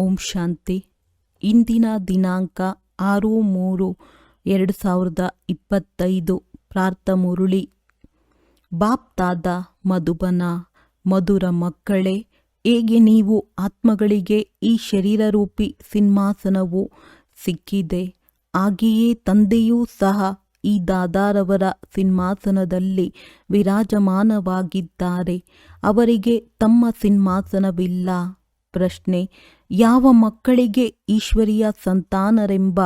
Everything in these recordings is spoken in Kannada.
ಓಂ ಶಾಂತಿ. ಇಂದಿನ ದಿನಾಂಕ ಆರು ಮೂರು ಎರಡು ಸಾವಿರದ ಇಪ್ಪತ್ತೈದು. ಪ್ರಾರ್ಥ ಮುರುಳಿ. ಬಾಪ್ತಾದ ಮಧುಬನ, ಮಧುರ ಮಕ್ಕಳೇ, ಹೇಗೆ ನೀವು ಆತ್ಮಗಳಿಗೆ ಈ ಶರೀರರೂಪಿ ಸಿಂಹಾಸನವು ಸಿಕ್ಕಿದೆ, ಹಾಗೆಯೇ ತಂದೆಯೂ ಸಹ ಈ ದಾದಾರವರ ಸಿಂಹಾಸನದಲ್ಲಿ ವಿರಾಜಮಾನವಾಗಿದ್ದಾರೆ, ಅವರಿಗೆ ತಮ್ಮ ಸಿಂಹಾಸನವಿಲ್ಲ. ಪ್ರಶ್ನೆ ಯಾವ ಮಕ್ಕಳಿಗೆ ಈಶ್ವರಿಯ ಸಂತಾನರೆಂಬ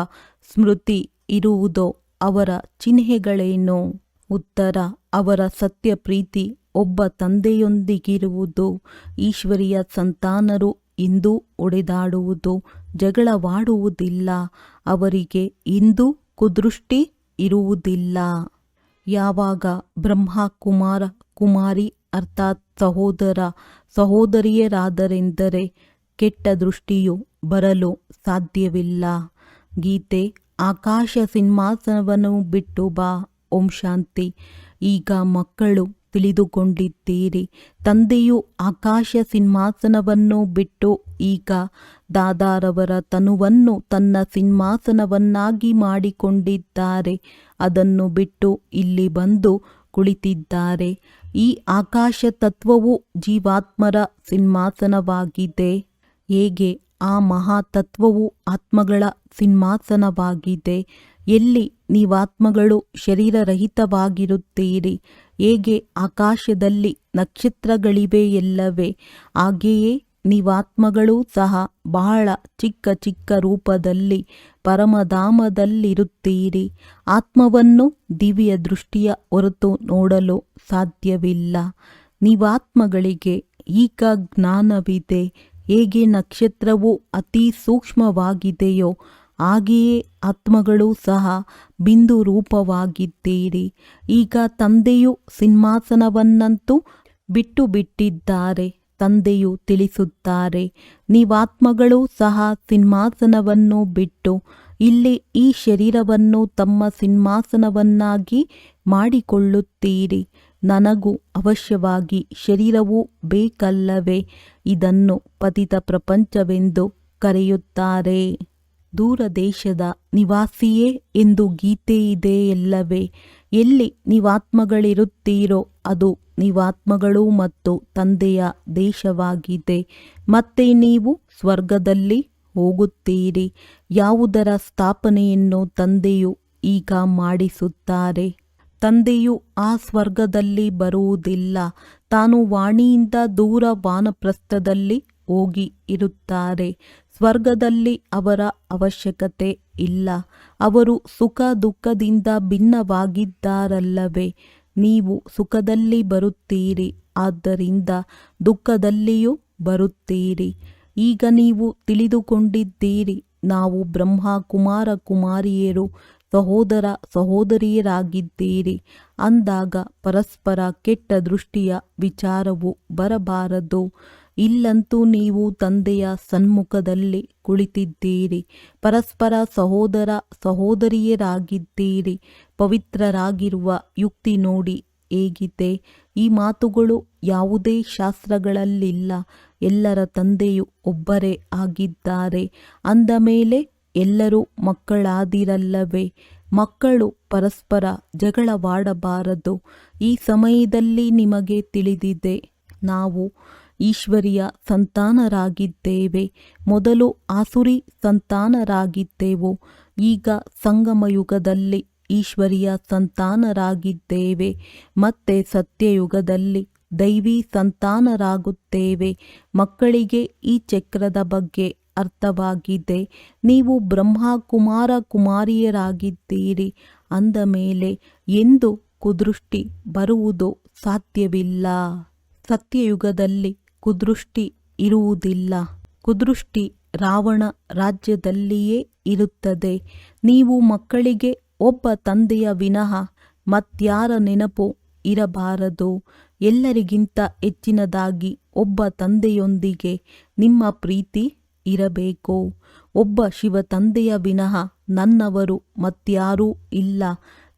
ಸ್ಮೃತಿ ಇರುವುದೋ ಅವರ ಚಿಹ್ನೆಗಳೇನು? ಉತ್ತರ, ಅವರ ಸತ್ಯ ಪ್ರೀತಿ ಒಬ್ಬ ತಂದೆಯೊಂದಿಗಿರುವುದು, ಈಶ್ವರಿಯ ಸಂತಾನರು ಇಂದು ಒಡೆದಾಡುವುದು, ಜಗಳವಾಡುವುದಿಲ್ಲ, ಅವರಿಗೆ ಇಂದು ಕುದೃಷ್ಟಿ ಇರುವುದಿಲ್ಲ. ಯಾವಾಗ ಬ್ರಹ್ಮ ಕುಮಾರ ಕುಮಾರಿ, ಅರ್ಥಾತ್ ಸಹೋದರ, ಸಹೋದರಿಯರಾದರೆಂದರೆ ಕೆಟ್ಟ ದೃಷ್ಟಿಯು ಬರಲು ಸಾಧ್ಯವಿಲ್ಲ. ಗೀತೆ, ಆಕಾಶ ಸಿಂಹಾಸನವನ್ನು ಬಿಟ್ಟು ಬಾ, ಓಂ ಶಾಂತಿ. ಈಗ ಮಕ್ಕಳು ತಿಳಿದುಕೊಂಡಿದ್ದೀರಿ. ತಂದೆಯು ಆಕಾಶ ಸಿಂಹಾಸನವನ್ನು ಬಿಟ್ಟು ಈಗ ದಾದಾರವರ ತನುವನ್ನು ತನ್ನ ಸಿಂಹಾಸನವನ್ನಾಗಿ ಮಾಡಿಕೊಂಡಿದ್ದಾರೆ. ಅದನ್ನು ಬಿಟ್ಟು ಇಲ್ಲಿ ಬಂದು ಕುಳಿತಿದ್ದಾರೆ. ಈ ಆಕಾಶ ತತ್ವವು ಜೀವಾತ್ಮರ ಸಿಂಹಾಸನವಾಗಿದೆ. ಹೇಗೆ ಆ ಮಹಾತತ್ವವು ಆತ್ಮಗಳ ಸಿಂಹಾಸನವಾಗಿದೆ? ಎಲ್ಲಿ ನೀವಾತ್ಮಗಳು ಶರೀರರಹಿತವಾಗಿರುತ್ತೀರಿ? ಹೇಗೆ ಆಕಾಶದಲ್ಲಿ ನಕ್ಷತ್ರಗಳಿವೆ ಎಲ್ಲವೇ? ಹಾಗೆಯೇ ನೀವಾತ್ಮಗಳೂ ಸಹ ಬಹಳ ಚಿಕ್ಕ ಚಿಕ್ಕ ರೂಪದಲ್ಲಿ ಪರಮಧಾಮದಲ್ಲಿರುತ್ತೀರಿ. ಆತ್ಮವನ್ನು ದಿವ್ಯ ದೃಷ್ಟಿಯ ಹೊರತು ನೋಡಲು ಸಾಧ್ಯವಿಲ್ಲ. ನೀವಾತ್ಮಗಳಿಗೆ ಈಗ ಜ್ಞಾನವಿದೆ. ಹೇಗೆ ನಕ್ಷತ್ರವು ಅತಿ ಸೂಕ್ಷ್ಮವಾಗಿದೆಯೋ ಹಾಗೆಯೇ ಆತ್ಮಗಳು ಸಹ ಬಿಂದು ರೂಪವಾಗಿದ್ದೀರಿ. ಈಗ ತಂದೆಯು ಸಿಂಹಾಸನವನ್ನಂತೂ ಬಿಟ್ಟು ಬಿಟ್ಟಿದ್ದಾರೆ ತಂದೆಯು ತಿಳಿಸುತ್ತಾರೆ. ನೀವಾತ್ಮಗಳು ಸಹ ಸಿಂಹಾಸನವನ್ನು ಬಿಟ್ಟು ಇಲ್ಲಿ ಈ ಶರೀರವನ್ನು ತಮ್ಮ ಸಿಂಹಾಸನವನ್ನಾಗಿ ಮಾಡಿಕೊಳ್ಳುತ್ತೀರಿ. ನನಗೂ ಅವಶ್ಯವಾಗಿ ಶರೀರವೂ ಬೇಕಲ್ಲವೇ? ಇದನ್ನು ಪತಿತ ಪ್ರಪಂಚವೆಂದು ಕರೆಯುತ್ತಾರೆ. ದೂರ ದೇಶದ ನಿವಾಸಿಯೇ ಎಂದು ಗೀತೆ ಇದೆ ಎಲ್ಲವೇ ಎಲ್ಲಿ ನಿವಾತ್ಮಗಳಿರುತ್ತೀರೋ ಅದು ನಿವಾತ್ಮಗಳು ಮತ್ತು ತಂದೆಯ ದೇಶವಾಗಿದೆ. ಮತ್ತೆ ನೀವು ಸ್ವರ್ಗದಲ್ಲಿ ಹೋಗುತ್ತೀರಿ. ಯಾವುದರ ಸ್ಥಾಪನೆಯನ್ನು ತಂದೆಯು ಈಗ ಮಾಡಿಸುತ್ತಾರೆ? ತಂದೆಯು ಆ ಸ್ವರ್ಗದಲ್ಲಿ ಬರುವುದಿಲ್ಲ. ತಾನು ವಾಣಿಯಿಂದ ದೂರ ವಾನಪ್ರಸ್ಥದಲ್ಲಿ ಹೋಗಿ ಇರುತ್ತಾರೆ. ಸ್ವರ್ಗದಲ್ಲಿ ಅವರ ಅವಶ್ಯಕತೆ ಇಲ್ಲ. ಅವರು ಸುಖ ದುಃಖದಿಂದ ಭಿನ್ನವಾಗಿದ್ದಾರಲ್ಲವೇ? ನೀವು ಸುಖದಲ್ಲಿ ಬರುತ್ತೀರಿ, ಆದ್ದರಿಂದ ದುಃಖದಲ್ಲಿಯೂ ಬರುತ್ತೀರಿ. ಈಗ ನೀವು ತಿಳಿದುಕೊಂಡಿದ್ದೀರಿ, ನಾವು ಬ್ರಹ್ಮ ಕುಮಾರ ಕುಮಾರಿಯರು ಸಹೋದರ ಸಹೋದರಿಯರಾಗಿದ್ದೀರಿ. ಅಂದಾಗ ಪರಸ್ಪರ ಕೆಟ್ಟ ದೃಷ್ಟಿಯ ವಿಚಾರವು ಬರಬಾರದು. ಇಲ್ಲಂತೂ ನೀವು ತಂದೆಯ ಸನ್ಮುಖದಲ್ಲಿ ಕುಳಿತಿದ್ದೀರಿ. ಪರಸ್ಪರ ಸಹೋದರ ಸಹೋದರಿಯರಾಗಿದ್ದೀರಿ. ಪವಿತ್ರರಾಗಿರುವ ಯುಕ್ತಿ ನೋಡಿ ಹೇಗಿದೆ. ಈ ಮಾತುಗಳು ಯಾವುದೇ ಶಾಸ್ತ್ರಗಳಲ್ಲಿಲ್ಲ. ಎಲ್ಲರ ತಂದೆಯು ಒಬ್ಬರೇ ಆಗಿದ್ದಾರೆ. ಅಂದ ಮೇಲೆ ಎಲ್ಲರೂ ಮಕ್ಕಳಾದಿರಲ್ಲವೇ? ಮಕ್ಕಳು ಪರಸ್ಪರ ಜಗಳವಾಡಬಾರದು. ಈ ಸಮಯದಲ್ಲಿ ನಿಮಗೆ ತಿಳಿದಿದೆ, ನಾವು ಈಶ್ವರಿಯ ಸಂತಾನರಾಗಿದ್ದೇವೆ. ಮೊದಲು ಆಸುರಿ ಸಂತಾನರಾಗಿದ್ದೆವು. ಈಗ ಸಂಗಮಯುಗದಲ್ಲಿ ಈಶ್ವರಿಯ ಸಂತಾನರಾಗಿದ್ದೇವೆ. ಮತ್ತೆ ಸತ್ಯಯುಗದಲ್ಲಿ ದೈವಿ ಸಂತಾನರಾಗುತ್ತೇವೆ. ಮಕ್ಕಳಿಗೆ ಈ ಚಕ್ರದ ಬಗ್ಗೆ ಅರ್ಥವಾಗಿದೆ. ನೀವು ಬ್ರಹ್ಮ ಕುಮಾರ ಕುಮಾರಿಯರಾಗಿದ್ದೀರಿ. ಅಂದ ಮೇಲೆ, ಎಂದು ಕುದೃಷ್ಟಿ ಬರುವುದು ಸಾಧ್ಯವಿಲ್ಲ. ಸತ್ಯಯುಗದಲ್ಲಿ ಕುದೃಷ್ಟಿ ಇರುವುದಿಲ್ಲ. ಕುದೃಷ್ಟಿ ರಾವಣ ರಾಜ್ಯದಲ್ಲಿಯೇ ಇರುತ್ತದೆ. ನೀವು ಮಕ್ಕಳಿಗೆ ಒಬ್ಬ ತಂದೆಯ ವಿನಃ ಮತ್ಯಾರ ನೆನಪು ಇರಬಾರದು. ಎಲ್ಲರಿಗಿಂತ ಹೆಚ್ಚಿನದಾಗಿ ಒಬ್ಬ ತಂದೆಯೊಂದಿಗೆ ನಿಮ್ಮ ಪ್ರೀತಿ ಇರಬೇಕು? ಒಬ್ಬ ಶಿವ ತಂದೆಯ ವಿನಃ ನನ್ನವರು ಮತ್ಯಾರೂ ಇಲ್ಲ.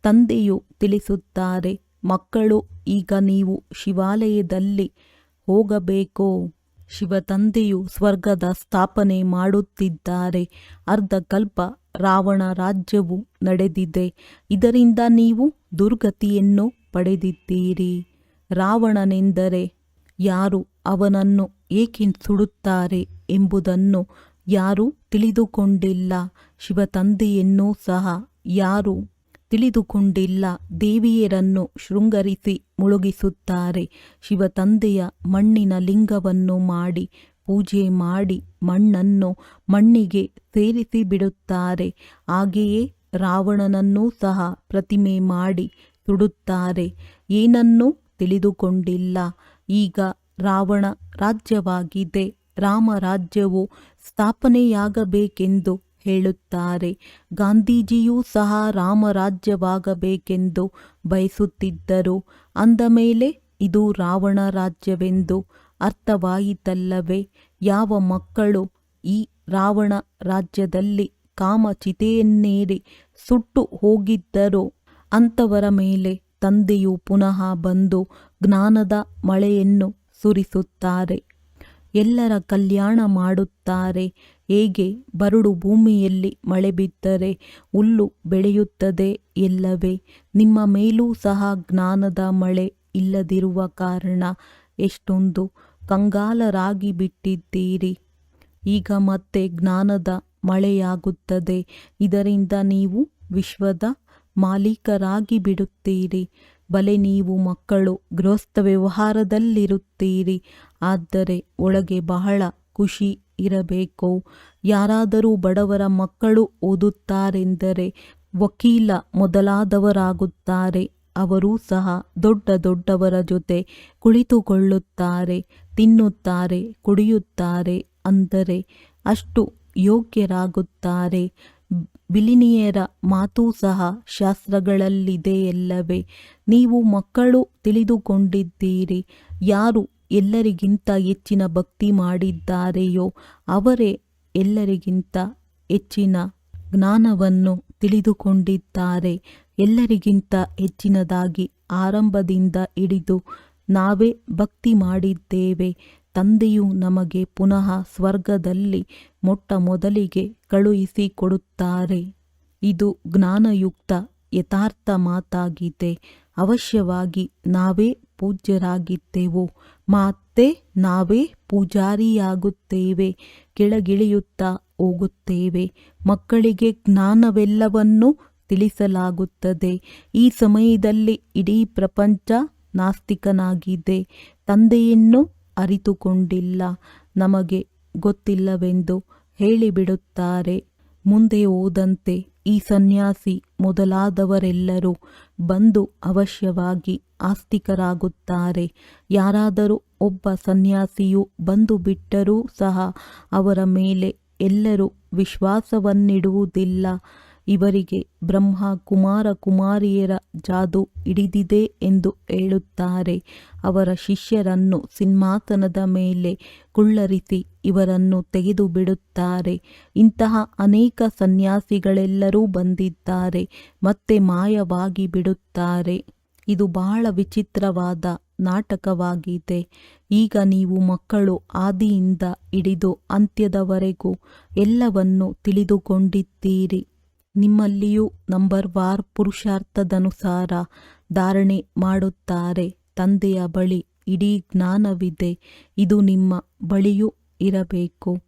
ತಂದೆಯು ತಿಳಿಸುತ್ತಾರೆ, ಮಕ್ಕಳು, ಈಗ ನೀವು ಶಿವಾಲಯದಲ್ಲಿ ಹೋಗಬೇಕು? ಶಿವತಂದೆಯು ಸ್ವರ್ಗದ ಸ್ಥಾಪನೆ ಮಾಡುತ್ತಿದ್ದಾರೆ. ಅರ್ಧಕಲ್ಪ ರಾವಣ ರಾಜ್ಯವು ನಡೆದಿದೆ. ಇದರಿಂದ ನೀವು ದುರ್ಗತಿಯನ್ನು ಪಡೆದಿದ್ದೀರಿ. ರಾವಣನೆಂದರೆ ಯಾರು? ಅವನನ್ನು ಏಕೆ ಸುಡುತ್ತಾರೆ? ಎಂಬುದನ್ನು ಯಾರೂ ತಿಳಿದುಕೊಂಡಿಲ್ಲ. ಶಿವತಂದೆಯನ್ನೂ ಸಹ ಯಾರೂ ತಿಳಿದುಕೊಂಡಿಲ್ಲ. ದೇವಿಯರನ್ನು ಶೃಂಗರಿಸಿ ಮುಳುಗಿಸುತ್ತಾರೆ. ಶಿವತಂದೆಯ ಮಣ್ಣಿನ ಲಿಂಗವನ್ನು ಮಾಡಿ, ಪೂಜೆ ಮಾಡಿ ಮಣ್ಣನ್ನು ಮಣ್ಣಿಗೆ ಸೇರಿಸಿ ಬಿಡುತ್ತಾರೆ ಹಾಗೆಯೇ ರಾವಣನನ್ನೂ ಸಹ ಪ್ರತಿಮೆ ಮಾಡಿ ಸುಡುತ್ತಾರೆ ಏನನ್ನೂ ತಿಳಿದುಕೊಂಡಿಲ್ಲ. ಈಗ ರಾವಣ ರಾಜ್ಯವಾಗಿದೆ. ರಾಮ ರಾಜ್ಯವು ಸ್ಥಾಪನೆಯಾಗಬೇಕೆಂದು ಹೇಳುತ್ತಾರೆ. ಗಾಂಧೀಜಿಯೂ ಸಹ ರಾಮರಾಜ್ಯವಾಗಬೇಕೆಂದು ಬಯಸುತ್ತಿದ್ದರು. ಅಂದಮೇಲೆ ಇದು ರಾವಣ ರಾಜ್ಯವೆಂದು ಅರ್ಥವಾಯಿತಲ್ಲವೇ? ಯಾವ ಮಕ್ಕಳು ಈ ರಾವಣ ರಾಜ್ಯದಲ್ಲಿ ಕಾಮಚಿತೆಯನ್ನೇರಿ ಸುಟ್ಟು ಹೋಗಿದ್ದರೋ? ಅಂಥವರ ಮೇಲೆ ತಂದೆಯು ಪುನಃ ಬಂದು ಜ್ಞಾನದ ಮಳೆಯನ್ನು ಸುರಿಸುತ್ತಾರೆ. ಎಲ್ಲರ ಕಲ್ಯಾಣ ಮಾಡುತ್ತಾರೆ. ಹೇಗೆ? ಬರಡು ಭೂಮಿಯಲ್ಲಿ ಮಳೆ ಬಿದ್ದರೆ ಹುಲ್ಲು ಬೆಳೆಯುತ್ತದೆ ಎಲ್ಲವೇ? ನಿಮ್ಮ ಮೇಲೂ ಸಹ ಜ್ಞಾನದ ಮಳೆ ಇಲ್ಲದಿರುವ ಕಾರಣ ಎಷ್ಟೊಂದು ಕಂಗಾಲರಾಗಿ ಬಿಟ್ಟಿದ್ದೀರಿ. ಈಗ ಮತ್ತೆ ಜ್ಞಾನದ ಮಳೆಯಾಗುತ್ತದೆ. ಇದರಿಂದ ನೀವು ವಿಶ್ವದ ಮಾಲೀಕರಾಗಿ ಬಿಡುತ್ತೀರಿ. ಬಲೆ ನೀವು ಮಕ್ಕಳು ಗೃಹಸ್ಥ ವ್ಯವಹಾರದಲ್ಲಿರುತ್ತೀರಿ. ಆದರೆ ಒಳಗೆ ಬಹಳ ಖುಷಿ ಇರಬೇಕು? ಯಾರಾದರೂ ಬಡವರ ಮಕ್ಕಳು ಓದುತ್ತಾರೆಂದರೆ ವಕೀಲ ಮೊದಲಾದವರಾಗುತ್ತಾರೆ, ಅವರೂ ಸಹ ದೊಡ್ಡ ದೊಡ್ಡವರ ಜೊತೆ ಕುಳಿತುಕೊಳ್ಳುತ್ತಾರೆ, ತಿನ್ನುತ್ತಾರೆ, ಕುಡಿಯುತ್ತಾರೆ ಅಂದರೆ ಅಷ್ಟು ಯೋಗ್ಯರಾಗುತ್ತಾರೆ. ಬಿಲಿನಿಯರ ಮಾತೂ ಸಹ ಶಾಸ್ತ್ರಗಳಲ್ಲಿದೆಯಲ್ಲವೇ? ನೀವು ಮಕ್ಕಳು ತಿಳಿದುಕೊಂಡಿದ್ದೀರಿ, ಯಾರು ಎಲ್ಲರಿಗಿಂತ ಹೆಚ್ಚಿನ ಭಕ್ತಿ ಮಾಡಿದ್ದಾರೆಯೋ ಅವರೇ ಎಲ್ಲರಿಗಿಂತ ಹೆಚ್ಚಿನ ಜ್ಞಾನವನ್ನು ತಿಳಿದುಕೊಂಡಿದ್ದಾರೆ. ಎಲ್ಲರಿಗಿಂತ ಹೆಚ್ಚಿನದಾಗಿ ಆರಂಭದಿಂದ ಹಿಡಿದು ನಾವೇ ಭಕ್ತಿ ಮಾಡಿದ್ದೇವೆ. ತಂದೆಯು ನಮಗೆ ಪುನಃ ಸ್ವರ್ಗದಲ್ಲಿ ಮೊಟ್ಟ ಮೊದಲಿಗೆ ಕಳುಹಿಸಿಕೊಡುತ್ತಾರೆ ಇದು ಜ್ಞಾನಯುಕ್ತ ಯಥಾರ್ಥ ಮಾತಾಗಿದೆ. ಅವಶ್ಯವಾಗಿ ನಾವೇ ಪೂಜ್ಯರಾಗಿದ್ದೆವು. ಮತ್ತೆ ನಾವೇ ಪೂಜಾರಿಯಾಗುತ್ತೇವೆ. ಕೆಳಗಿಳಿಯುತ್ತಾ ಹೋಗುತ್ತೇವೆ. ಮಕ್ಕಳಿಗೆ ಜ್ಞಾನವೆಲ್ಲವನ್ನು ತಿಳಿಸಲಾಗುತ್ತದೆ. ಈ ಸಮಯದಲ್ಲಿ ಇಡೀ ಪ್ರಪಂಚ ನಾಸ್ತಿಕನಾಗಿದೆ. ತಂದೆಯನ್ನು ಅರಿತುಕೊಂಡಿಲ್ಲ. ನಮಗೆ ಗೊತ್ತಿಲ್ಲವೆಂದು ಹೇಳಿಬಿಡುತ್ತಾರೆ. ಮುಂದೆ ಹೋದಂತೆ ಈ ಸನ್ಯಾಸಿ ಮೊದಲಾದವರೆಲ್ಲರೂ ಬಂದು ಅವಶ್ಯವಾಗಿ ಆಸ್ತಿಕರಾಗುತ್ತಾರೆ. ಯಾರಾದರೂ ಒಬ್ಬ ಸನ್ಯಾಸಿಯು ಬಂದು ಬಿಟ್ಟರೂ ಸಹ ಅವರ ಮೇಲೆ ಎಲ್ಲರೂ ವಿಶ್ವಾಸವನ್ನಿಡುವುದಿಲ್ಲ. ಇವರಿಗೆ ಬ್ರಹ್ಮ, ಕುಮಾರ, ಕುಮಾರಿಯರ ಜಾದು ಹಿಡಿದಿದೆ ಎಂದು ಹೇಳುತ್ತಾರೆ. ಅವರ ಶಿಷ್ಯರನ್ನು ಸಿಂಹಾಸನದ ಮೇಲೆ ಕುಳ್ಳರಿಸಿ ಇವರನ್ನು ತೆಗೆದು ಬಿಡುತ್ತಾರೆ ಇಂತಹ ಅನೇಕ ಸನ್ಯಾಸಿಗಳೆಲ್ಲರೂ ಬಂದಿದ್ದಾರೆ, ಮತ್ತೆ ಮಾಯವಾಗಿ ಬಿಡುತ್ತಾರೆ. ಇದು ಬಹಳ ವಿಚಿತ್ರವಾದ ನಾಟಕವಾಗಿದೆ. ಈಗ ನೀವು ಮಕ್ಕಳು ಆದಿಯಿಂದ ಹಿಡಿದು ಅಂತ್ಯದವರೆಗೂ ಎಲ್ಲವನ್ನು ತಿಳಿದುಕೊಂಡಿದ್ದೀರಿ. ನಿಮ್ಮಲ್ಲಿಯೂ ನಂಬರ್ ವಾರ್ ಪುರುಷಾರ್ಥದನುಸಾರ ಧಾರಣೆ ಮಾಡುತ್ತಾರೆ. ತಂದೆಯ ಬಳಿ ಇಡೀ ಜ್ಞಾನವಿದೆ. ಇದು ನಿಮ್ಮ ಬಳಿಯೂ ಇರಬೇಕು.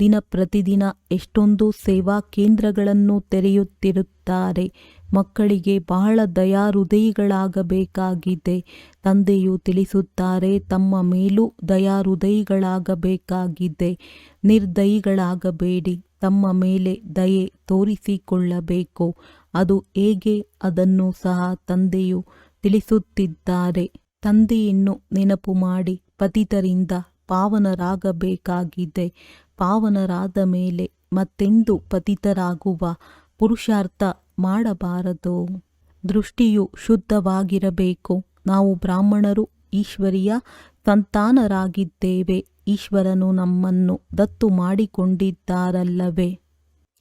ದಿನ ಪ್ರತಿದಿನ ಎಷ್ಟೊಂದು ಸೇವಾ ಕೇಂದ್ರಗಳನ್ನು ತೆರೆಯುತ್ತಿರುತ್ತಾರೆ. ಮಕ್ಕಳಿಗೆ ಬಹಳ ದಯಾಹೃದಯಿಗಳಾಗಬೇಕಾಗಿದೆ. ತಂದೆಯು ತಿಳಿಸುತ್ತಾರೆ, ತಮ್ಮ ಮೇಲೂ ದಯಾ ಹೃದಯಿಗಳಾಗಬೇಕಾಗಿದೆ ನಿರ್ದಯಿಗಳಾಗಬೇಡಿ. ತಮ್ಮ ಮೇಲೆ ದಯೆ ತೋರಿಸಿಕೊಳ್ಳಬೇಕು. ಅದು ಹೇಗೆ ಅದನ್ನು ಸಹ ತಂದೆಯು ತಿಳಿಸುತ್ತಿದ್ದಾರೆ. ತಂದೆಯನ್ನು ನೆನಪು ಮಾಡಿ ಪತಿತರಿಂದ ಪಾವನರಾಗಬೇಕಾಗಿದೆ. ಪಾವನರಾದ ಮೇಲೆ ಮತ್ತೆಂದು ಪತಿತರಾಗುವ ಪುರುಷಾರ್ಥ ಮಾಡಬಾರದು. ದೃಷ್ಟಿಯು ಶುದ್ಧವಾಗಿರಬೇಕು. ನಾವು ಬ್ರಾಹ್ಮಣರು, ಈಶ್ವರಿಯ ಸಂತಾನರಾಗಿದ್ದೇವೆ. ಈಶ್ವರನು ನಮ್ಮನ್ನು ದತ್ತು ಮಾಡಿಕೊಂಡಿದ್ದಾರಲ್ಲವೇ?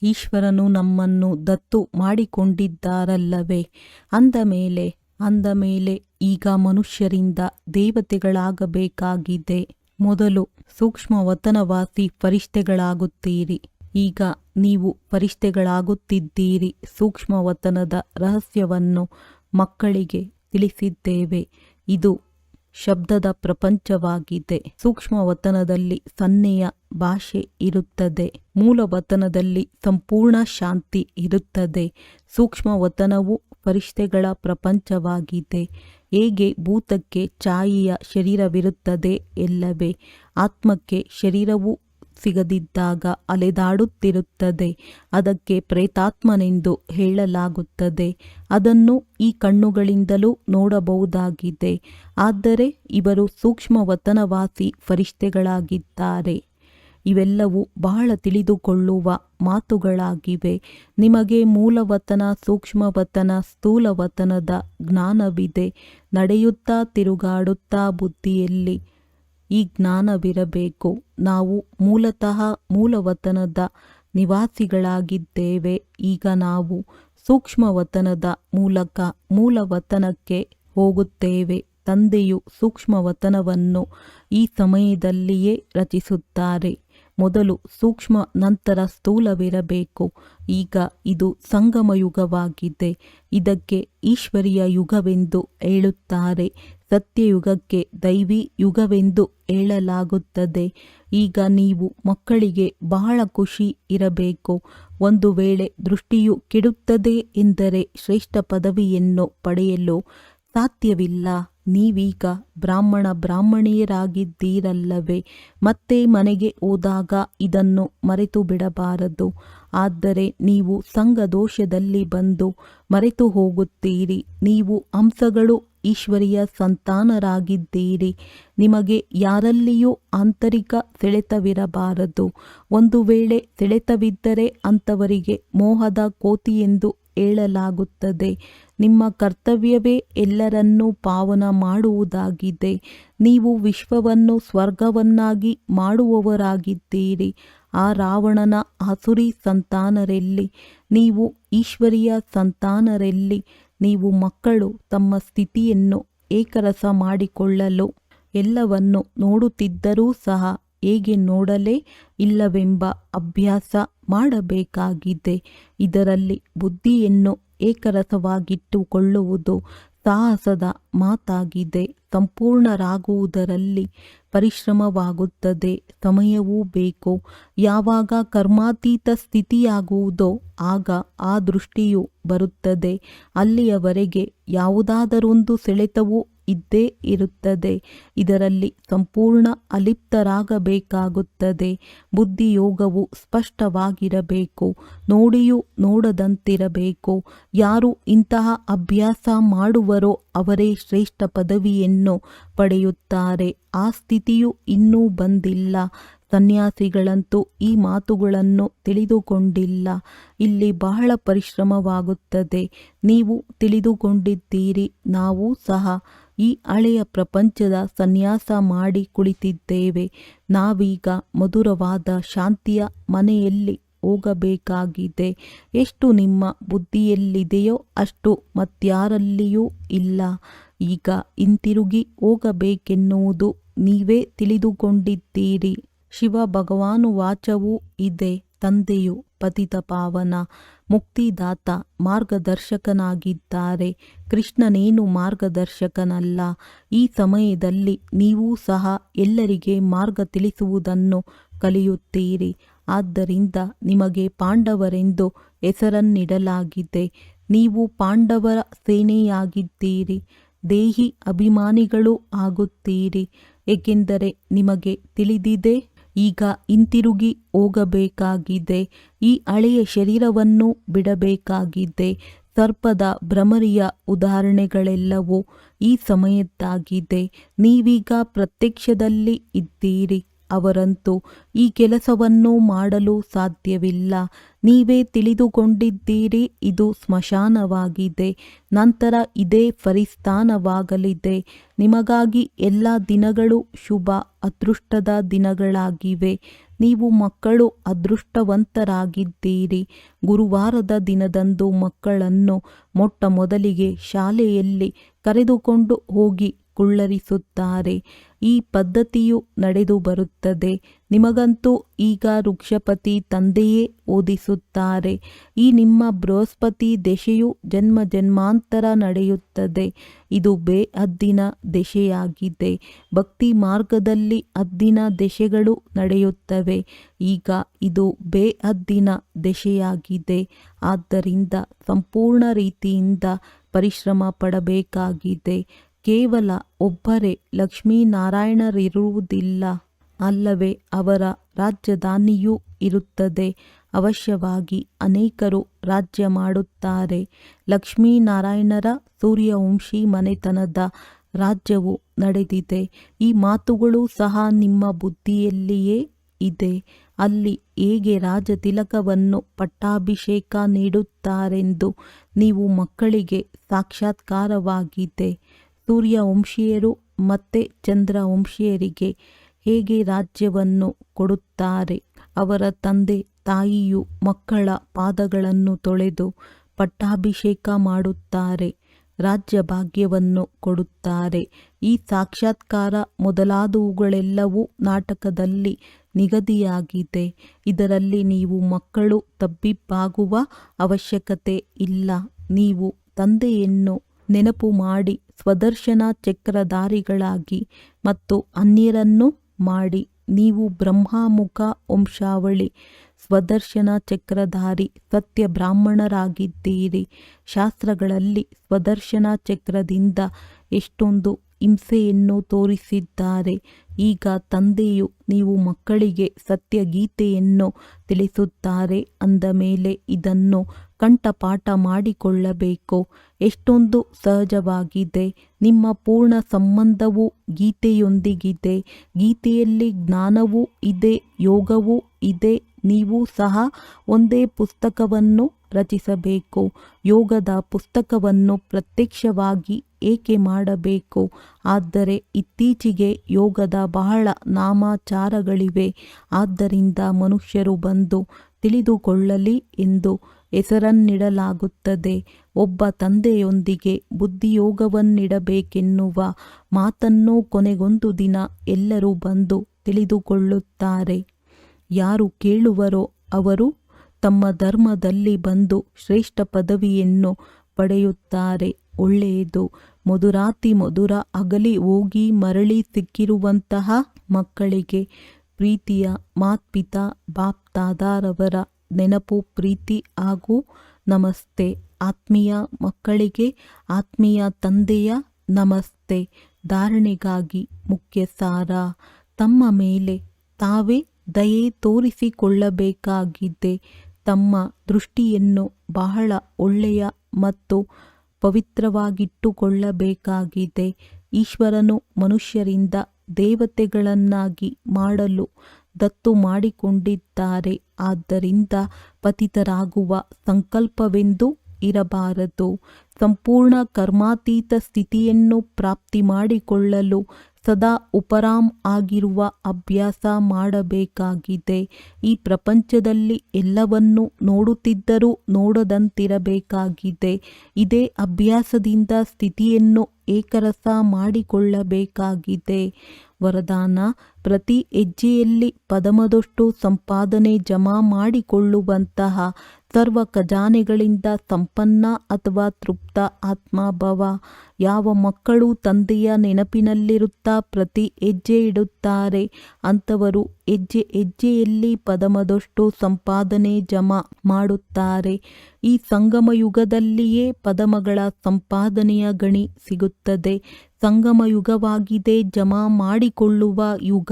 ಈಶ್ವರನು ನಮ್ಮನ್ನು ದತ್ತು ಮಾಡಿಕೊಂಡಿದ್ದಾರಲ್ಲವೇ? ಅಂದ ಮೇಲೆ ಅಂದ ಮೇಲೆ ಈಗ ಮನುಷ್ಯರಿಂದ ದೇವತೆಗಳಾಗಬೇಕಾಗಿದೆ. ಮೊದಲು ಸೂಕ್ಷ್ಮ ವತನವಾಸಿ ಪರಿಷ್ಠೆಗಳಾಗುತ್ತೀರಿ ಈಗ ನೀವು ಪರಿಷ್ಠೆಗಳಾಗುತ್ತಿದ್ದೀರಿ ಸೂಕ್ಷ್ಮ ವತನದ ರಹಸ್ಯವನ್ನು ಮಕ್ಕಳಿಗೆ ತಿಳಿಸಿದ್ದೇವೆ. ಇದು ಶಬ್ದದ ಪ್ರಪಂಚವಾಗಿದೆ. ಸೂಕ್ಷ್ಮ ವತನದಲ್ಲಿ ಸನ್ನೆಯ ಭಾಷೆ ಇರುತ್ತದೆ. ಮೂಲ ವತನದಲ್ಲಿ ಸಂಪೂರ್ಣ ಶಾಂತಿ ಇರುತ್ತದೆ. ಸೂಕ್ಷ್ಮ ವತನವು ಪರಿಷ್ಠೆಗಳ ಪ್ರಪಂಚವಾಗಿದೆ. ಹೇಗೆ ಭೂತಕ್ಕೆ ಛಾಯೆಯ ಶರೀರವಿರುತ್ತದೆ ಎಲ್ಲವೇ. ಆತ್ಮಕ್ಕೆ ಶರೀರವು ಸಿಗದಿದ್ದಾಗ ಅಲೆದಾಡುತ್ತಿರುತ್ತದೆ. ಅದಕ್ಕೆ ಪ್ರೇತಾತ್ಮನೆಂದು ಹೇಳಲಾಗುತ್ತದೆ. ಅದನ್ನು ಈ ಕಣ್ಣುಗಳಿಂದಲೂ ನೋಡಬಹುದಾಗಿದೆ. ಆದರೆ ಇವರು ಸೂಕ್ಷ್ಮವತನವಾಸಿ ಫರಿಷ್ಠೆಗಳಾಗಿದ್ದಾರೆ ಇವೆಲ್ಲವೂ ಬಹಳ ತಿಳಿದುಕೊಳ್ಳುವ ಮಾತುಗಳಾಗಿವೆ. ನಿಮಗೆ ಮೂಲವತನ, ಸೂಕ್ಷ್ಮವತನ, ಸ್ಥೂಲವತನದ ಜ್ಞಾನವಿದೆ. ನಡೆಯುತ್ತಾ, ತಿರುಗಾಡುತ್ತಾ ಬುದ್ಧಿಯಲ್ಲಿ ಈ ಜ್ಞಾನವಿರಬೇಕು. ನಾವು ಮೂಲತಃ ಮೂಲವತನದ ನಿವಾಸಿಗಳಾಗಿದ್ದೇವೆ. ಈಗ ನಾವು ಸೂಕ್ಷ್ಮವತನದ ಮೂಲಕ ಮೂಲವತನಕ್ಕೆ ಹೋಗುತ್ತೇವೆ. ತಂದೆಯು ಸೂಕ್ಷ್ಮವತನವನ್ನು ಈ ಸಮಯದಲ್ಲಿಯೇ ರಚಿಸುತ್ತಾರೆ. ಮೊದಲು ಸೂಕ್ಷ್ಮ, ನಂತರ ಸ್ಥೂಲವಿರಬೇಕು. ಈಗ ಇದು ಸಂಗಮ ಯುಗವಾಗಿದೆ ಇದಕ್ಕೆ ಈಶ್ವರಿಯ ಯುಗವೆಂದು ಹೇಳುತ್ತಾರೆ. ಸತ್ಯಯುಗಕ್ಕೆ ದೈವಿ ಯುಗವೆಂದು ಹೇಳಲಾಗುತ್ತದೆ. ಈಗ ನೀವು ಮಕ್ಕಳಿಗೆ ಬಹಳ ಖುಷಿ ಇರಬೇಕು. ಒಂದು ವೇಳೆ ದೃಷ್ಟಿಯು ಕೆಡುತ್ತದೆ ಎಂದರೆ ಶ್ರೇಷ್ಠ ಪದವಿಯನ್ನು ಪಡೆಯಲು ಸಾಧ್ಯವಿಲ್ಲ. ನೀವೀಗ ಬ್ರಾಹ್ಮಣ ಬ್ರಾಹ್ಮಣಿಯರಾಗಿದ್ದೀರಲ್ಲವೇ. ಮತ್ತೆ ಮನೆಗೆ ಹೋದಾಗ ಇದನ್ನು ಮರೆತು ಬಿಡಬಾರದು ಆದರೆ ನೀವು ಸಂಘದೋಷದಲ್ಲಿ ಬಂದು ಮರೆತು ಹೋಗುತ್ತೀರಿ. ನೀವು ಅಂಶಗಳು ಈಶ್ವರಿಯ ಸಂತಾನರಾಗಿದ್ದೀರಿ. ನಿಮಗೆ ಯಾರಲ್ಲಿಯೂ ಆಂತರಿಕ ಸೆಳೆತವಿರಬಾರದು. ಒಂದು ವೇಳೆ ಸೆಳೆತವಿದ್ದರೆ ಅಂಥವರಿಗೆ ಮೋಹದ ಕೋತಿ ಎಂದು ಹೇಳಲಾಗುತ್ತದೆ. ನಿಮ್ಮ ಕರ್ತವ್ಯವೇ ಎಲ್ಲರನ್ನೂ ಪಾವನ ಮಾಡುವುದಾಗಿದೆ. ನೀವು ವಿಶ್ವವನ್ನು ಸ್ವರ್ಗವನ್ನಾಗಿ ಮಾಡುವವರಾಗಿದ್ದೀರಿ. ಆ ರಾವಣನ ಆಸುರಿ ಸಂತಾನರೆಲ್ಲಿ. ನೀವು ಈಶ್ವರಿಯ ಸಂತಾನರೆಲ್ಲಿ. ನೀವು ಮಕ್ಕಳು ತಮ್ಮ ಸ್ಥಿತಿಯನ್ನು ಏಕರಸ ಮಾಡಿಕೊಳ್ಳಲು ಎಲ್ಲವನ್ನು ನೋಡುತ್ತಿದ್ದರೂ ಸಹ ಹೇಗೆ ನೋಡಲೇ ಇಲ್ಲವೆಂಬ ಅಭ್ಯಾಸ ಮಾಡಬೇಕಾಗಿದೆ. ಇದರಲ್ಲಿ ಬುದ್ಧಿಯನ್ನು ಏಕರಸವಾಗಿಟ್ಟುಕೊಳ್ಳುವುದು ಸಾಹಸದ ಮಾತಾಗಿದೆ. ಸಂಪೂರ್ಣರಾಗುವುದರಲ್ಲಿ ಪರಿಶ್ರಮವಾಗುತ್ತದೆ. ಸಮಯವೂ ಬೇಕು. ಯಾವಾಗ ಕರ್ಮಾತೀತ ಸ್ಥಿತಿಯಾಗುವುದೋ ಆಗ ಆ ದೃಷ್ಟಿಯು ಬರುತ್ತದೆ. ಅಲ್ಲಿಯವರೆಗೆ ಯಾವುದಾದರೊಂದು ಸೆಳೆತವು ಇದ್ದೇ ಇರುತ್ತದೆ. ಇದರಲ್ಲಿ ಸಂಪೂರ್ಣ ಅಲಿಪ್ತರಾಗಬೇಕಾಗುತ್ತದೆ. ಬುದ್ಧಿಯೋಗವು ಸ್ಪಷ್ಟವಾಗಿರಬೇಕು. ನೋಡಿಯೂ ನೋಡದಂತಿರಬೇಕು. ಯಾರು ಇಂತಹ ಅಭ್ಯಾಸ ಮಾಡುವರೋ ಅವರೇ ಶ್ರೇಷ್ಠ ಪದವಿಯನ್ನು ಪಡೆಯುತ್ತಾರೆ. ಆ ಸ್ಥಿತಿಯು ಇನ್ನೂ ಬಂದಿಲ್ಲ. ಸನ್ಯಾಸಿಗಳಂತೂ ಈ ಮಾತುಗಳನ್ನು ತಿಳಿದುಕೊಂಡಿಲ್ಲ. ಇಲ್ಲಿ ಬಹಳ ಪರಿಶ್ರಮವಾಗುತ್ತದೆ. ನೀವು ತಿಳಿದುಕೊಂಡಿದ್ದೀರಿ. ನಾವು ಸಹ ಈ ಹಳೆಯ ಪ್ರಪಂಚದ ಸನ್ಯಾಸ ಮಾಡಿ ಕುಳಿತಿದ್ದೇವೆ. ನಾವೀಗ ಮಧುರವಾದ ಶಾಂತಿಯ ಮನೆಯಲ್ಲಿ ಹೋಗಬೇಕಾಗಿದೆ. ಎಷ್ಟು ನಿಮ್ಮ ಬುದ್ಧಿಯಲ್ಲಿದೆಯೋ ಅಷ್ಟು ಮತ್ಯಾರಲ್ಲಿಯೂ ಇಲ್ಲ. ಈಗ ಹಿಂತಿರುಗಿ ಹೋಗಬೇಕೆನ್ನುವುದು ನೀವೇ ತಿಳಿದುಕೊಂಡಿದ್ದೀರಿ. ಶಿವ ಭಗವಾನು ವಾಚವೂ ಇದೆ. ತಂದೆಯು ಪತಿತ ಪಾವನ ಮುಕ್ತಿದಾತ ಮಾರ್ಗದರ್ಶಕನಾಗಿದ್ದಾರೆ. ಕೃಷ್ಣನೇನು ಮಾರ್ಗದರ್ಶಕನಲ್ಲ. ಈ ಸಮಯದಲ್ಲಿ ನೀವೂ ಸಹ ಎಲ್ಲರಿಗೆ ಮಾರ್ಗ ತಿಳಿಸುವುದನ್ನು ಕಲಿಯುತ್ತೀರಿ. ಆದ್ದರಿಂದ ನಿಮಗೆ ಪಾಂಡವರೆಂದು ಹೆಸರನ್ನಿಡಲಾಗಿದೆ. ನೀವು ಪಾಂಡವರ ಸೇನೆಯಾಗಿದ್ದೀರಿ. ದೇಹಿ ಅಭಿಮಾನಿಗಳು ಆಗುತ್ತೀರಿ. ಏಕೆಂದರೆ ನಿಮಗೆ ತಿಳಿದಿದೆ ಈಗ ಹಿಂತಿರುಗಿ ಹೋಗಬೇಕಾಗಿದೆ. ಈ ಹಳೆಯ ಶರೀರವನ್ನು ಬಿಡಬೇಕಾಗಿದೆ. ಸರ್ಪದ ಭ್ರಮರಿಯ ಉದಾಹರಣೆಗಳೆಲ್ಲವೂ ಈ ಸಮಯದ್ದಾಗಿದೆ. ನೀವೀಗ ಪ್ರತ್ಯಕ್ಷದಲ್ಲಿ ಇದ್ದೀರಿ. ಅವರಂತೂ ಈ ಕೆಲಸವನ್ನು ಮಾಡಲು ಸಾಧ್ಯವಿಲ್ಲ. ನೀವೇ ತಿಳಿದುಕೊಂಡಿದ್ದೀರಿ, ಇದು ಸ್ಮಶಾನವಾಗಿದೆ. ನಂತರ ಇದೇ ಫರಿಸ್ಥಾನವಾಗಲಿದೆ ನಿಮಗಾಗಿ ಎಲ್ಲ ದಿನಗಳು ಶುಭ, ಅದೃಷ್ಟದ ದಿನಗಳಾಗಿವೆ. ನೀವು ಮಕ್ಕಳು ಅದೃಷ್ಟವಂತರಾಗಿದ್ದೀರಿ. ಗುರುವಾರದ ದಿನದಂದು ಮಕ್ಕಳನ್ನು ಮೊಟ್ಟ ಮೊದಲಿಗೆ ಶಾಲೆಯಲ್ಲಿ ಕರೆದುಕೊಂಡು ಹೋಗಿ ಕುಳ್ಳರಿಸುತ್ತಾರೆ. ಈ ಪದ್ಧತಿಯು ನಡೆದು ಬರುತ್ತದೆ. ನಿಮಗಂತೂ ಈಗ ವೃಕ್ಷಪತಿ ತಂದೆಯೇ ಓದಿಸುತ್ತಾರೆ. ಈ ನಿಮ್ಮ ಬೃಹಸ್ಪತಿ ದೆಶೆಯು ಜನ್ಮ ಜನ್ಮಾಂತರ ನಡೆಯುತ್ತದೆ. ಇದು ಬೇ ಅದ್ದಿನ ದೆಶೆಯಾಗಿದೆ ಭಕ್ತಿ ಮಾರ್ಗದಲ್ಲಿ ಅದ್ದಿನ ದೆಶೆಗಳು ನಡೆಯುತ್ತವೆ. ಈಗ ಇದು ಬೇ ಅದ್ದಿನ ದೆಶೆಯಾಗಿದೆ ಆದ್ದರಿಂದ ಸಂಪೂರ್ಣ ರೀತಿಯಿಂದ ಪರಿಶ್ರಮ ಪಡಬೇಕಾಗಿದೆ. ಕೇವಲ ಒಬ್ಬರೇ ಲಕ್ಷ್ಮೀನಾರಾಯಣರಿರುವುದಿಲ್ಲ. ಅಲ್ಲವೇ ಅವರ ರಾಜಧಾನಿಯೂ ಇರುತ್ತದೆ. ಅವಶ್ಯವಾಗಿ ಅನೇಕರು ರಾಜ್ಯ ಮಾಡುತ್ತಾರೆ. ಲಕ್ಷ್ಮೀನಾರಾಯಣರ ಸೂರ್ಯವಂಶಿ ಮನೆತನದ ರಾಜ್ಯವು ನಡೆದಿದೆ. ಈ ಮಾತುಗಳು ಸಹ ನಿಮ್ಮ ಬುದ್ಧಿಯಲ್ಲಿಯೇ ಇದೆ. ಅಲ್ಲಿ ಹೇಗೆ ರಾಜತಿಲಕವನ್ನು ಪಟ್ಟಾಭಿಷೇಕ ನೀಡುತ್ತಾರೆಂದು ನೀವು ಮಕ್ಕಳಿಗೆ ಸಾಕ್ಷಾತ್ಕಾರವಾಗಿದೆ. ಸೂರ್ಯವಂಶೀಯರು ಮತ್ತೆ ಚಂದ್ರವಂಶೀಯರಿಗೆ ಹೇಗೆ ರಾಜ್ಯವನ್ನು ಕೊಡುತ್ತಾರೆ? ಅವರ ತಂದೆ, ತಾಯಿಯು ಮಕ್ಕಳ ಪಾದಗಳನ್ನು ತೊಳೆದು ಪಟ್ಟಾಭಿಷೇಕ ಮಾಡುತ್ತಾರೆ, ರಾಜ್ಯ ಭಾಗ್ಯವನ್ನು ಕೊಡುತ್ತಾರೆ. ಈ ಸಾಕ್ಷಾತ್ಕಾರ ಮೊದಲಾದವುಗಳೆಲ್ಲವೂ ನಾಟಕದಲ್ಲಿ ನಿಗದಿಯಾಗಿದೆ. ಇದರಲ್ಲಿ ನೀವು ಮಕ್ಕಳು ತಬ್ಬಿಬ್ಬಾಗುವ ಅವಶ್ಯಕತೆ ಇಲ್ಲ. ನೀವು ತಂದೆಯನ್ನು ನೆನಪು ಮಾಡಿ ಸ್ವದರ್ಶನ ಚಕ್ರಧಾರಿಗಳಾಗಿ ಮತ್ತು ಅನ್ಯರನ್ನು ಮಾಡಿ. ನೀವು ಬ್ರಹ್ಮಾಮುಖ ವಂಶಾವಳಿ, ಸ್ವದರ್ಶನ ಚಕ್ರಧಾರಿ, ಸತ್ಯ ಬ್ರಾಹ್ಮಣರಾಗಿದ್ದೀರಿ. ಶಾಸ್ತ್ರಗಳಲ್ಲಿ ಸ್ವದರ್ಶನ ಚಕ್ರದಿಂದ ಎಷ್ಟೊಂದು ಹಿಂಸೆಯನ್ನು ತೋರಿಸಿದ್ದಾರೆ. ಈಗ ತಂದೆಯು ನೀವು ಮಕ್ಕಳಿಗೆ ಸತ್ಯ ಗೀತೆಯನ್ನು ತಿಳಿಸುತ್ತಾರೆ. ಅಂದ ಮೇಲೆ ಇದನ್ನು ಕಂಠಪಾಠ ಮಾಡಿಕೊಳ್ಳಬೇಕು? ಎಷ್ಟೊಂದು ಸಹಜವಾಗಿದೆ. ನಿಮ್ಮ ಪೂರ್ಣ ಸಂಬಂಧವು ಗೀತೆಯೊಂದಿಗಿದೆ. ಗೀತೆಯಲ್ಲಿ ಜ್ಞಾನವೂ ಇದೆ, ಯೋಗವೂ ಇದೆ. ನೀವು ಸಹ ಒಂದೇ ಪುಸ್ತಕವನ್ನು ರಚಿಸಬೇಕು. ಯೋಗದ ಪುಸ್ತಕವನ್ನು ಪ್ರತ್ಯಕ್ಷವಾಗಿ ಏಕೆ ಮಾಡಬೇಕು? ಆದರೆ ಇತ್ತೀಚೆಗೆ ಯೋಗದ ಬಹಳ ನಾಮಾಚಾರಗಳಿವೆ. ಆದ್ದರಿಂದ ಮನುಷ್ಯರು ಬಂದು ತಿಳಿದುಕೊಳ್ಳಲಿ ಎಂದು ಹೆಸರನ್ನಿಡಲಾಗುತ್ತದೆ. ಒಬ್ಬ ತಂದೆಯೊಂದಿಗೆ ಬುದ್ಧಿಯೋಗವನ್ನಿಡಬೇಕೆನ್ನುವ ಮಾತನ್ನು ಕೊನೆಗೊಂದು ದಿನ ಎಲ್ಲರೂ ಬಂದು ತಿಳಿದುಕೊಳ್ಳುತ್ತಾರೆ. ಯಾರು ಕೇಳುವರೋ ಅವರು ತಮ್ಮ ಧರ್ಮದಲ್ಲಿ ಬಂದು ಶ್ರೇಷ್ಠ ಪದವಿಯನ್ನು ಪಡೆಯುತ್ತಾರೆ. ಒಳ್ಳೆಯದು. ಮಧುರಾತಿ ಮಧುರ ಅಗಲಿ ಹೋಗಿ ಮರಳಿ ಸಿಕ್ಕಿರುವಂತಹ ಮಕ್ಕಳಿಗೆ ಪ್ರೀತಿಯ ಮಾತ್ಪಿತಾ ಬಾಪ್ ದಾದಾರವರ ನೆನಪು, ಪ್ರೀತಿ ಹಾಗೂ ನಮಸ್ತೆ. ಆತ್ಮೀಯ ಮಕ್ಕಳಿಗೆ, ಆತ್ಮೀಯ ತಂದೆಯ ನಮಸ್ತೆ. ಧಾರಣೆಗಾಗಿ ಮುಖ್ಯ ಸಾರ. ತಮ್ಮ ಮೇಲೆ ತಾವೇ ದಯೆ ತೋರಿಸಿಕೊಳ್ಳಬೇಕಾಗಿದೆ. ತಮ್ಮ ದೃಷ್ಟಿಯನ್ನು ಬಹಳ ಒಳ್ಳೆಯ ಮತ್ತು ಪವಿತ್ರವಾಗಿಟ್ಟುಕೊಳ್ಳಬೇಕಾಗಿದೆ. ಈಶ್ವರನು ಮನುಷ್ಯರಿಂದ ದೇವತೆಗಳನ್ನಾಗಿ ಮಾಡಲು ದತ್ತು ಮಾಡಿಕೊಂಡಿದ್ದಾರೆ. ಆದ್ದರಿಂದ ಪತಿತರಾಗುವ ಸಂಕಲ್ಪವೆಂದು ಇರಬಾರದು. ಸಂಪೂರ್ಣ ಕರ್ಮಾತೀತ ಸ್ಥಿತಿಯನ್ನು ಪ್ರಾಪ್ತಿ ಮಾಡಿಕೊಳ್ಳಲು ಸದಾ ಉಪರಾಮ್ ಆಗಿರುವ ಅಭ್ಯಾಸ ಮಾಡಬೇಕಾಗಿದೆ. ಈ ಪ್ರಪಂಚದಲ್ಲಿ ಎಲ್ಲವನ್ನು ನೋಡುತ್ತಿದ್ದರೂ ನೋಡದಂತಿರಬೇಕಾಗಿದೆ. ಇದೇ ಅಭ್ಯಾಸದಿಂದ ಸ್ಥಿತಿಯನ್ನು ಏಕರಸ ಮಾಡಿಕೊಳ್ಳಬೇಕಾಗಿದೆ. ವರದಾನ ಪ್ರತಿ ಹೆಜ್ಜೆಯಲ್ಲಿ ಪದಮದಷ್ಟು ಸಂಪಾದನೆ ಜಮಾ ಮಾಡಿಕೊಳ್ಳುವಂತಹ ಸರ್ವ ಖಜಾನೆಗಳಿಂದ ಸಂಪನ್ನ ಅಥವಾ ತೃಪ್ತ ಆತ್ಮಭಾವ. ಯಾವ ಮಕ್ಕಳು ತಂದೆಯ ನೆನಪಿನಲ್ಲಿರುತ್ತಾ ಪ್ರತಿ ಹೆಜ್ಜೆ ಇಡುತ್ತಾರೆ, ಅಂಥವರು ಹೆಜ್ಜೆ ಹೆಜ್ಜೆಯಲ್ಲಿ ಪದಮದಷ್ಟು ಸಂಪಾದನೆ ಜಮಾ ಮಾಡುತ್ತಾರೆ. ಈ ಸಂಗಮ ಯುಗದಲ್ಲಿಯೇ ಪದಮಗಳ ಸಂಪಾದನೆಯ ಗಣಿ ಸಿಗುತ್ತದೆ. ಸಂಗಮ ಯುಗವಾಗಿದೆ ಜಮಾ ಮಾಡಿಕೊಳ್ಳುವ ಯುಗ.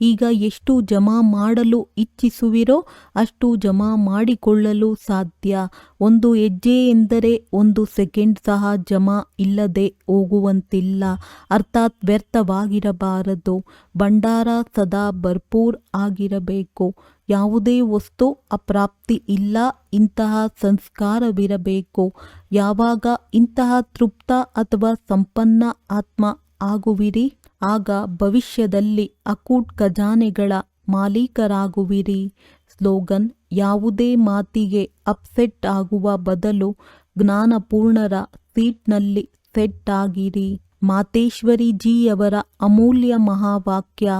ಈಗ ಎಷ್ಟು ಜಮಾ ಮಾಡಲು ಇಚ್ಛಿಸುವಿರೋ ಅಷ್ಟು ಜಮಾ ಮಾಡಿಕೊಳ್ಳಲು ಸಾಧ್ಯ. ಒಂದು ಹೆಜ್ಜೆ ಎಂದರೆ ಒಂದು ಸೆಕೆಂಡ್ ಸಹ ಜಮಾ ಇಲ್ಲದೆ ಹೋಗುವಂತಿಲ್ಲ. ಅರ್ಥಾತ್ ವ್ಯರ್ಥವಾಗಿರಬಾರದು. ಭಂಡಾರ ಸದಾ ಭರ್ಪೂರ್ ಆಗಿರಬೇಕು. ಯಾವುದೇ ವಸ್ತು ಅಪ್ರಾಪ್ತಿ ಇಲ್ಲ, ಇಂತಹ ಸಂಸ್ಕಾರವಿರಬೇಕು. ಯಾವಾಗ ಇಂತಹ ತೃಪ್ತ ಅಥವಾ ಸಂಪನ್ನ ಆತ್ಮ ಆಗುವಿರಿ, ಆಗ ಭವಿಷ್ಯದಲ್ಲಿ ಅಕೂಟ್ ಖಜಾನೆಗಳ ಮಾಲೀಕರಾಗುವಿರಿ. ಸ್ಲೋಗನ್ ಯಾವುದೇ ಮಾತಿಗೆ ಅಪ್ಸೆಟ್ ಆಗುವ ಬದಲು ಜ್ಞಾನಪೂರ್ಣರ ಸೀಟ್ನಲ್ಲಿ ಸೆಟ್ ಆಗಿರಿ ಮಾತೇಶ್ವರಿಜಿಯವರ ಅಮೂಲ್ಯ ಮಹಾವಾಕ್ಯ,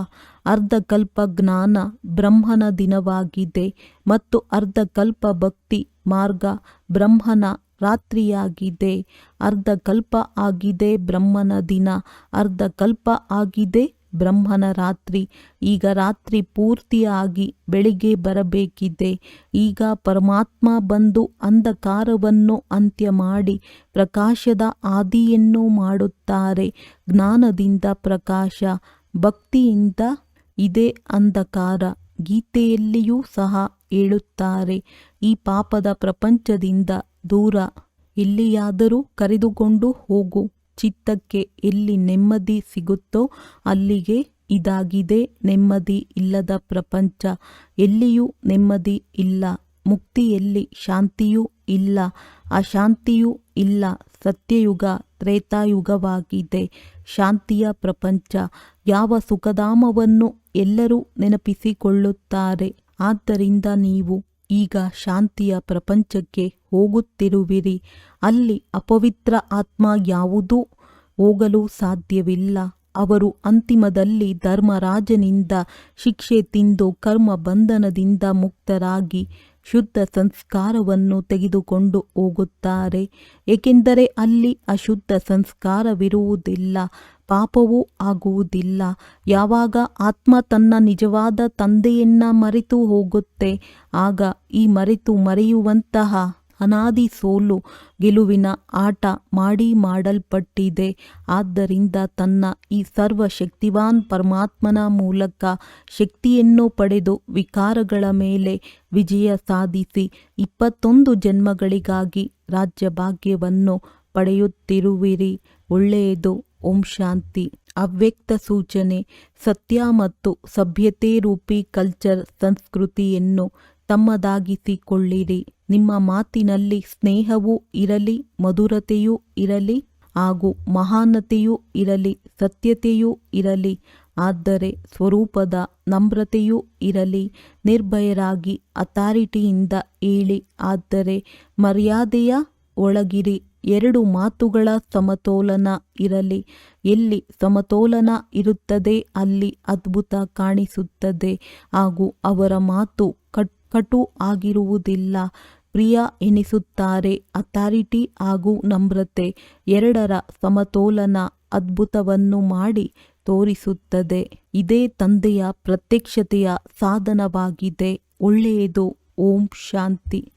ಅರ್ಧಕಲ್ಪ ಜ್ಞಾನ ಬ್ರಹ್ಮನ ದಿನವಾಗಿದೆ ಮತ್ತು ಅರ್ಧಕಲ್ಪ ಭಕ್ತಿ ಮಾರ್ಗ ಬ್ರಹ್ಮನ ರಾತ್ರಿಯಾಗಿದೆ. ಅರ್ಧಕಲ್ಪ ಆಗಿದೆ ಬ್ರಹ್ಮನ ದಿನ, ಅರ್ಧಕಲ್ಪ ಆಗಿದೆ ಬ್ರಹ್ಮನ ರಾತ್ರಿ, ಈಗ ರಾತ್ರಿ ಪೂರ್ತಿಯಾಗಿ ಬೆಳಿಗ್ಗೆ ಬರಬೇಕಿದೆ. ಈಗ ಪರಮಾತ್ಮ ಬಂದು ಅಂಧಕಾರವನ್ನು ಅಂತ್ಯ ಮಾಡಿ ಪ್ರಕಾಶದ ಆದಿಯನ್ನು ಮಾಡುತ್ತಾರೆ. ಜ್ಞಾನದಿಂದ ಪ್ರಕಾಶ, ಭಕ್ತಿಯಿಂದ ಇದೇ ಅಂಧಕಾರ. ಗೀತೆಯಲ್ಲಿಯೂ ಸಹ ಹೇಳುತ್ತಾರೆ, ಈ ಪಾಪದ ಪ್ರಪಂಚದಿಂದ ದೂರ, ಎಲ್ಲಿಯಾದರೂ ಕರೆದುಕೊಂಡು ಹೋಗು. ಚಿತ್ತಕ್ಕೆ ಎಲ್ಲಿ ನೆಮ್ಮದಿ ಸಿಗುತ್ತೋ ಅಲ್ಲಿಗೆ ಇದಾಗಿದೆ ನೆಮ್ಮದಿ ಇಲ್ಲದ ಪ್ರಪಂಚ. ಎಲ್ಲಿಯೂ ನೆಮ್ಮದಿ ಇಲ್ಲ, ಮುಕ್ತಿಯಲ್ಲಿ ಶಾಂತಿಯೂ ಇಲ್ಲ, ಅಶಾಂತಿಯೂ ಇಲ್ಲ, ಸತ್ಯಯುಗ ತ್ರೇತಾಯುಗವಾಗಿದೆ, ಶಾಂತಿಯ ಪ್ರಪಂಚ. ಯಾವ ಸುಖಧಾಮವನ್ನು ಎಲ್ಲರೂ ನೆನಪಿಸಿಕೊಳ್ಳುತ್ತಾರೆ. ಆದ್ದರಿಂದ ನೀವು ಈಗ ಶಾಂತಿಯ ಪ್ರಪಂಚಕ್ಕೆ ಹೋಗುತ್ತಿರುವಿರಿ. ಅಲ್ಲಿ ಅಪವಿತ್ರ ಆತ್ಮ ಯಾವುದೂ ಹೋಗಲು ಸಾಧ್ಯವಿಲ್ಲ. ಅವರು ಅಂತಿಮದಲ್ಲಿ ಧರ್ಮರಾಜನಿಂದ ಶಿಕ್ಷೆ ತಿಂದು ಕರ್ಮ ಬಂಧನದಿಂದ ಮುಕ್ತರಾಗಿ ಶುದ್ಧ ಸಂಸ್ಕಾರವನ್ನು ತೆಗೆದುಕೊಂಡು ಹೋಗುತ್ತಾರೆ. ಏಕೆಂದರೆ ಅಲ್ಲಿ ಅಶುದ್ಧ ಸಂಸ್ಕಾರವಿರುವುದಿಲ್ಲ. ಪಾಪವೂ ಆಗುವುದಿಲ್ಲ. ಯಾವಾಗ ಆತ್ಮ ತನ್ನ ನಿಜವಾದ ತಂದೆಯನ್ನ ಮರೆತು ಹೋಗುತ್ತೆ, ಆಗ ಈ ಮರೆತು ಮರೆಯುವಂತಹ ಅನಾದಿ ಸೋಲು ಗೆಲುವಿನ ಆಟ ಮಾಡಿ ಮಾಡಲ್ಪಟ್ಟಿದೆ. ಆದ್ದರಿಂದ ತನ್ನ ಈ ಸರ್ವಶಕ್ತಿವಾನ್ ಪರಮಾತ್ಮನ ಮೂಲಕ ಶಕ್ತಿಯನ್ನು ಪಡೆದು ವಿಕಾರಗಳ ಮೇಲೆ ವಿಜಯ ಸಾಧಿಸಿ ಇಪ್ಪತ್ತೊಂದು ಜನ್ಮಗಳಿಗಾಗಿ ರಾಜ್ಯಭಾಗ್ಯವನ್ನು ಪಡೆಯುತ್ತಿರುವಿರಿ. ಒಳ್ಳೆಯದು. ಓಂ ಶಾಂತಿ. ಅವ್ಯಕ್ತ ಸೂಚನೆ, ಸತ್ಯ ಮತ್ತು ಸಭ್ಯತೆ ರೂಪಿ ಕಲ್ಚರ್ ಸಂಸ್ಕೃತಿಯನ್ನು ತಮ್ಮದಾಗಿಸಿಕೊಳ್ಳಿರಿ. ನಿಮ್ಮ ಮಾತಿನಲ್ಲಿ ಸ್ನೇಹವೂ ಇರಲಿ, ಮಧುರತೆಯೂ ಇರಲಿ ಹಾಗೂ ಮಹಾನತೆಯೂ ಇರಲಿ, ಸತ್ಯತೆಯೂ ಇರಲಿ. ಆದರೆ ಸ್ವರೂಪದ ನಮ್ರತೆಯೂ ಇರಲಿ, ನಿರ್ಭಯರಾಗಿ ಅಥಾರಿಟಿಯಿಂದ ಹೇಳಿ ಆದರೆ ಮರ್ಯಾದೆಯ ಒಳಗಿರಿ. ಎರಡು ಮಾತುಗಳ ಸಮತೋಲನ ಇರಲಿ. ಎಲ್ಲಿ ಸಮತೋಲನ ಇರುತ್ತದೆ, ಅಲ್ಲಿ ಅದ್ಭುತ ಕಾಣಿಸುತ್ತದೆ. ಹಾಗೂ ಅವರ ಮಾತು ಕಟ್ ಆಗಿರುವುದಿಲ್ಲ. ಪ್ರಿಯ ಎನಿಸುತ್ತಾರೆ, ಅಥಾರಿಟಿ ಹಾಗೂ ನಮ್ರತೆ ಎರಡರ ಸಮತೋಲನ ಅದ್ಭುತವನ್ನು ಮಾಡಿ ತೋರಿಸುತ್ತದೆ. ಇದೇ ತಂದೆಯ ಪ್ರತ್ಯಕ್ಷತೆಯ ಸಾಧನವಾಗಿದೆ. ಒಳ್ಳೆಯದು. ಓಂ ಶಾಂತಿ.